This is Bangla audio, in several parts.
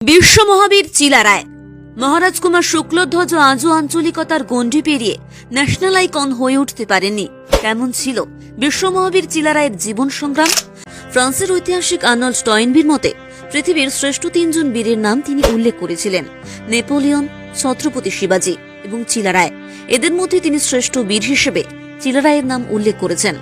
বিশ্ব মহাবীর চিলারায় মহারাজ কুমার শুক্লধ্বজ আজও আঞ্চলিকতার গণ্ডি পেরিয়ে ন্যাশনাল আইকন হয়ে উঠতে পারেননি। কেমন ছিল বিশ্ব মহাবীর চিলারায়ের জীবন সংগ্রাম? ফ্রান্সের ঐতিহাসিক আর্নল্ড টয়েনবির মতে, পৃথিবীর শ্রেষ্ঠ তিনজন বীরের নাম তিনি উল্লেখ করেছিলেন, নেপোলিয়ন, ছত্রপতি শিবাজী এবং চিলারায় এদের মধ্যে তিনি শ্রেষ্ঠ বীর হিসেবে চিলারায়ের নাম উল্লেখ করেছেন।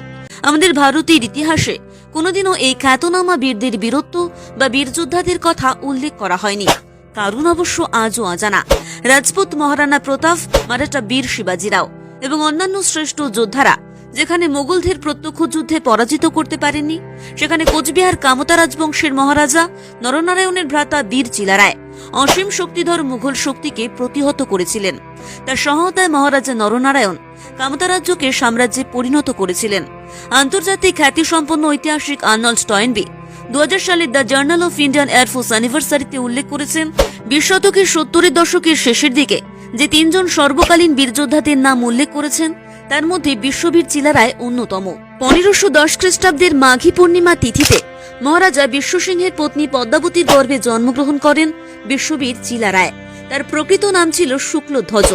আমাদের ভারতের ইতিহাসে কোনোদিনও এই খ্যাতনামা বীরদের বীরত্ব বা বীরযোদ্ধাদের কথা উল্লেখ করা হয়নি। কারণ অবশ্য আজও অজানা। রাজপুত মহারানা প্রতাপ মারাঠা বীর শিবাজিরাও এবং অন্যান্য শ্রেষ্ঠ যোদ্ধারা, যেখানে মোগলদের প্রত্যক্ষ যুদ্ধে পরাজিত করতে পারেননি, সেখানে কোচবিহার কামতা রাজবংশের মহারাজা নরনারায়ণের ভ্রাতা বীর চিলারায় অসীম শক্তিধর মুঘল শক্তিকে প্রতিহত করেছিলেন। তার সহায়তায় মহারাজা নরনারায়ণ কামতা রাজ্যকে সাম্রাজ্যে পরিণত করেছিলেন। আন্তর্জাতিক খ্যাতিসম্পন্ন ঐতিহাসিক আর্নল্ড টয়েনবি দু সালে the journal of Indian air force অ্যানিভার্সারিতে উল্লেখ করেছেন, বিশ শতকের সত্তরের দশকের শেষের দিকে যে তিনজন সর্বকালীন বীরযোদ্ধাদের নাম উল্লেখ করেছেন, তার মধ্যে বিশ্ববীর চিলারায় অন্যতম। পনেরোশো দশ খ্রিস্টাব্দের মাঘী পূর্ণিমা তিথিতে মহারাজা বিশ্বসিংহের পত্নী পদ্মাবতীর গর্ভে জন্মগ্রহণ করেন বিশ্ববীর চিলারায়। তার প্রকৃত নাম ছিল শুক্লধ্বজ।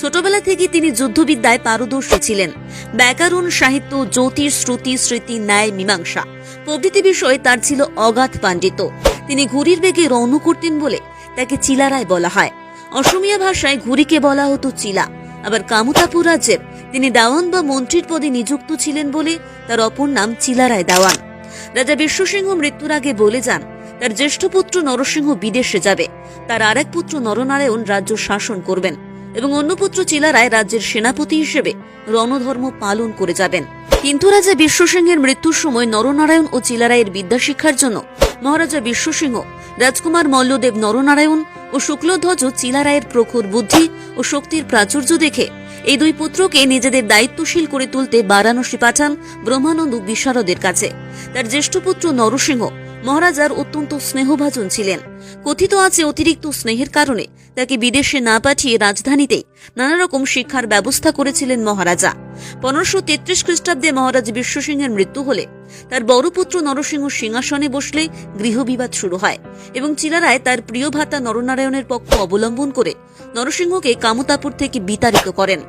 ছোটবেলা থেকে তিনি যুদ্ধবিদ্যায় পারদর্শী ছিলেন। ব্যাকরণ, সাহিত্য, জ্যোতিষ, শ্রুতি, স্মৃতি, ন্যায়, মীমাংসা প্রভৃতি বিষয়ে তার ছিল অগাধ পাণ্ডিত্য। তিনি ঘুড়ির বেগে রওনা করতেন বলে তাকে চিলারায় বলা হয়। অসমীয়া ভাষায় ঘুড়িকে বলা হতো চিলা। আবার কামতাপুর রাজ্যের তিনি দাওয়ান বা মন্ত্রীর পদে নিযুক্ত ছিলেন বলে তার অপর নাম চিলারায় দাওয়ান। রাজা বিশ্বসিংহ মৃত্যুর আগে বলে যান, তার জ্যেষ্ঠ পুত্র নরসিংহ বিদেশে যাবে। তার আরেক পুত্র নরনারায়ণ রাজ্য শাসন করবেন। এবং অন্য পুত্র চিলারায় রাজ্যের সেনাপতি হিসেবে রণধর্ম পালন করে যাবেন। কিন্তু রাজা বিশ্বসিংহের মৃত্যুর সময় নরনারায়ণ ও চিলারায়ের বিদ্যা শিক্ষার জন্য মহারাজা বিশ্বসিংহ, রাজকুমার মল্লদেব নরনারায়ণ ও শুক্লধ্বজ চিলারায়ের প্রখর বুদ্ধি ও শক্তির প্রাচুর্য দেখে এই দুই পুত্রকে নিজেদের দায়িত্বশীল করে তুলতে বারাণসী পাঠান ব্রহ্মানন্দ বিশারদের কাছে। তার জ্যেষ্ঠ পুত্র নরসিংহ মহারাজার অত্যন্ত স্নেহভাজন ছিলেন। কথিত আছে অতিরিক্ত স্নেহের কারণে তাকে বিদেশে না পাঠিয়ে রাজধানীতেই নানা রকম শিক্ষার ব্যবস্থা করেছিলেন মহারাজা। পনেরোশো তেত্রিশ খ্রিস্টাব্দে মহারাজ বিশ্বসিংহের মৃত্যু হলে তার বড় পুত্র নরসিংহ সিংহাসনে বসলে গৃহবিবাদ শুরু হয় এবং চিলারায় তার প্রিয় ভাতা নরনারায়ণের পক্ষ অবলম্বন করে নরসিংহকে কামতাপুর থেকে বিতাড়িত করেন।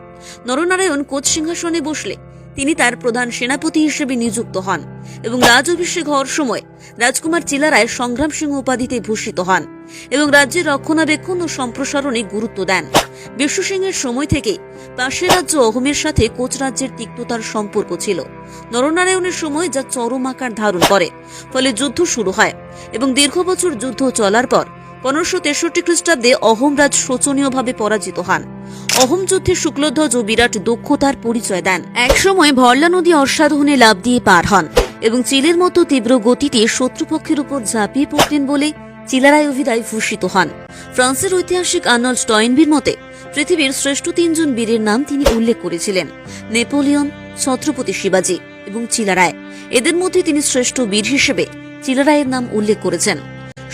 নরনারায়ণ কোচ সিংহাসনে বসলে তিনি তার প্রধান সেনাপতি হিসেবে নিযুক্ত হন এবং রাজ অভিষেক হওয়ার সময় রাজকুমার চিলারায় সংগ্রাম সিংহ উপাধিতে ভূষিত হন এবং রাজ্যের রক্ষণাবেক্ষণ ও সম্প্রসারণে গুরুত্ব দেন। বিশ্বসিংহের সময় থেকে পাশের রাজ্য অহমের সাথে কোচ রাজ্যের তিক্ততার সম্পর্ক ছিল। নরনারায়ণের সময় যা চরম আকার ধারণ করে, ফলে যুদ্ধ শুরু হয় এবং দীর্ঘ বছর যুদ্ধ চলার পর পনেরোশো তেষট্টি খ্রিস্টাব্দে অহম রাজ শোচনীয়ভাবে পরাজিত হন। অহম যুদ্ধে শুক্লধ্বজ বিরাট দক্ষতার পরিচয় দেন। একসময় ভরলা নদী অশ্বারোহণে লাভ দিয়ে পার হন এবং চিলের মতো তীব্র গতিতে শত্রুপক্ষের উপর ঝাঁপিয়ে পড়তেন বলে চিলারায় অভিদায় ভূষিত হন। ফ্রান্সের ঐতিহাসিক আর্নল্ড টয়েনবির মতে, পৃথিবীর শ্রেষ্ঠ তিনজন বীরের নাম তিনি উল্লেখ করেছিলেন, নেপোলিয়ন, ছত্রপতি শিবাজী এবং চিলারায়। এদের মধ্যে তিনি শ্রেষ্ঠ বীর হিসেবে চিলারায়ের নাম উল্লেখ করেছেন।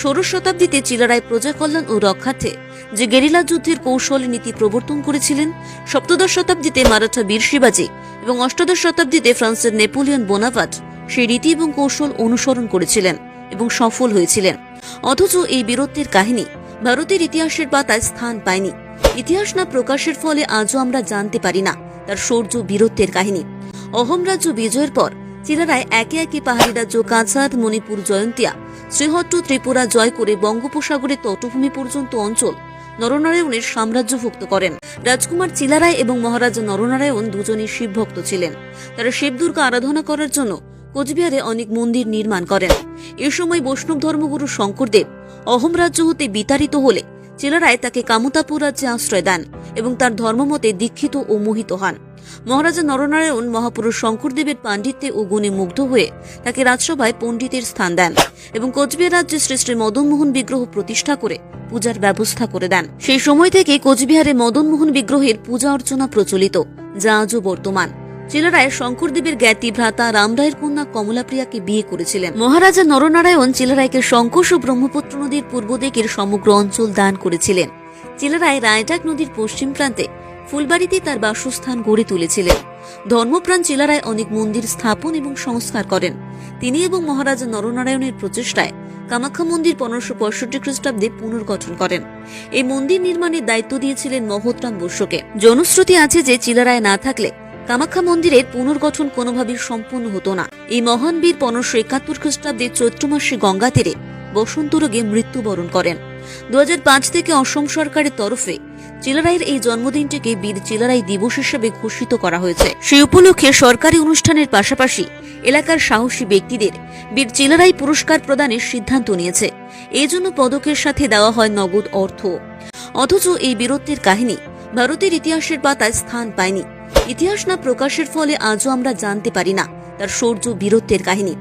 ষোড়শ শতাব্দীতে চিলারায় প্রজা কল্যাণ ও রক্ষার্থে যে গেরিলা যুদ্ধের কৌশল নীতি প্রবর্তন করেছিলেন, সপ্তদশ শতাব্দীতে মারাঠা বীর শিবাজী এবং অষ্টাদশ শতাব্দীতে ফ্রান্সের নেপোলিয়ন বোনাপাট সেই রীতি এবং কৌশল অনুসরণ করেছিলেন এবং সফল হয়েছিলেন। অথচ এই বীরত্বের কাহিনী ভারতের ইতিহাসের পাতায় স্থান পায়নি। ইতিহাস না প্রকাশের ফলে আজও আমরা জানতে পারি না তার শৌর্য বীরত্বের কাহিনী। অহম রাজ্য বিজয়ের পর চিলারায় একে একে পাহাড়ি রাজ্য কাছাড়, মণিপুর, জয়ন্তিয়া, শ্রীহট্ট, ত্রিপুরা জয় করে বঙ্গোপসাগরের তটভূমি পর্যন্ত অঞ্চল নরনারায়ণের সাম্রাজ্যভুক্ত করেন। রাজকুমার চিলারায় এবং মহারাজা নরনারায়ণ দুজনই শিবভক্ত ছিলেন। তারা শিব দুর্গা আরাধনা করার জন্য কোচবিহারে অনেক মন্দির নির্মাণ করেন। এ সময় বৈষ্ণব ধর্মগুরু শঙ্করদেব অহম রাজ্য হতে বিতাড়িত হলে চিলারায় তাকে কামতাপুর রাজ্যে আশ্রয় দেন এবং তার ধর্মমতে দীক্ষিত ও মোহিত হন। মহারাজা নরনারায়ণ মহাপুরুষ শঙ্করদেবের পাণ্ডিত্যে ও গুণে মুগ্ধ হয়ে তাকে রাজসভায় পণ্ডিতের স্থান দেন এবং কোচবিহার রাজ্যে শ্রী শ্রী মদনমোহন বিগ্রহ প্রতিষ্ঠা করে পূজার ব্যবস্থা করে দেন। সেই সময় থেকে কোচবিহারে মদনমোহন বিগ্রহের পূজা অর্চনা প্রচলিত, যা আজও বর্তমান। চিলারায় শঙ্করদেবের জ্ঞাতি ভ্রাতা রামরায়ের কন্যা কমলাপ্রিয়াকে বিয়ে করেছিলেন। মহারাজা নরনারায়ণ চিলারায়কে শঙ্কোষ ও ব্রহ্মপুত্র নদীর পূর্ব দিকের সমগ্র অঞ্চল দান করেছিলেন। চিলারায় রায়টাক নদীর পশ্চিম প্রান্তে ফুলবাড়িতে তার বাসস্থান গড়ে তুলেছিলেন। ধর্মপ্রাণ চিলারায় অনেক মন্দির স্থাপন এবং সংস্কার করেন। তিনি এবং মহারাজা নরনারায়ণের প্রচেষ্টায় কামাখ্যা মন্দির পনেরোশো পঁয়ষট্টি খ্রিস্টাব্দে পুনর্গঠন করেন। এই মন্দির নির্মাণের দায়িত্ব দিয়েছিলেন মহোত্রাম বসুকে জনশ্রুতি আছে যে চিলারায় না থাকলে কামাখ্যা মন্দিরের পুনর্গঠন কোনোভাবেই সম্পূর্ণ হতো না। এই মহান বীর পনেরোশো একাত্তর খ্রিস্টাব্দে চৈত্র মাসে গঙ্গা তীরে বসন্ত রোগে মৃত্যুবরণ করেন। দু হাজার পাঁচ থেকে অসম সরকারের তরফে চিলারাইয়ের এই জন্মদিনটিকে বীর চিলারাই দিবস হিসেবে ঘোষিত করা হয়েছে। সেই উপলক্ষে সরকারি অনুষ্ঠানের পাশাপাশি এলাকার সাহসী ব্যক্তিদের বীর চিলারাই পুরস্কার প্রদানের সিদ্ধান্ত নিয়েছে। এই জন্য পদকের সাথে দেওয়া হয় নগদ অর্থ। অথচ এই বীরত্বের কাহিনী ভারতের ইতিহাসের পাতায় স্থান পায়নি। ইতিহাস না প্রকাশের ফলে আজও আমরা জানতে পারি না তার শৌর্য বীরত্বের কাহিনী।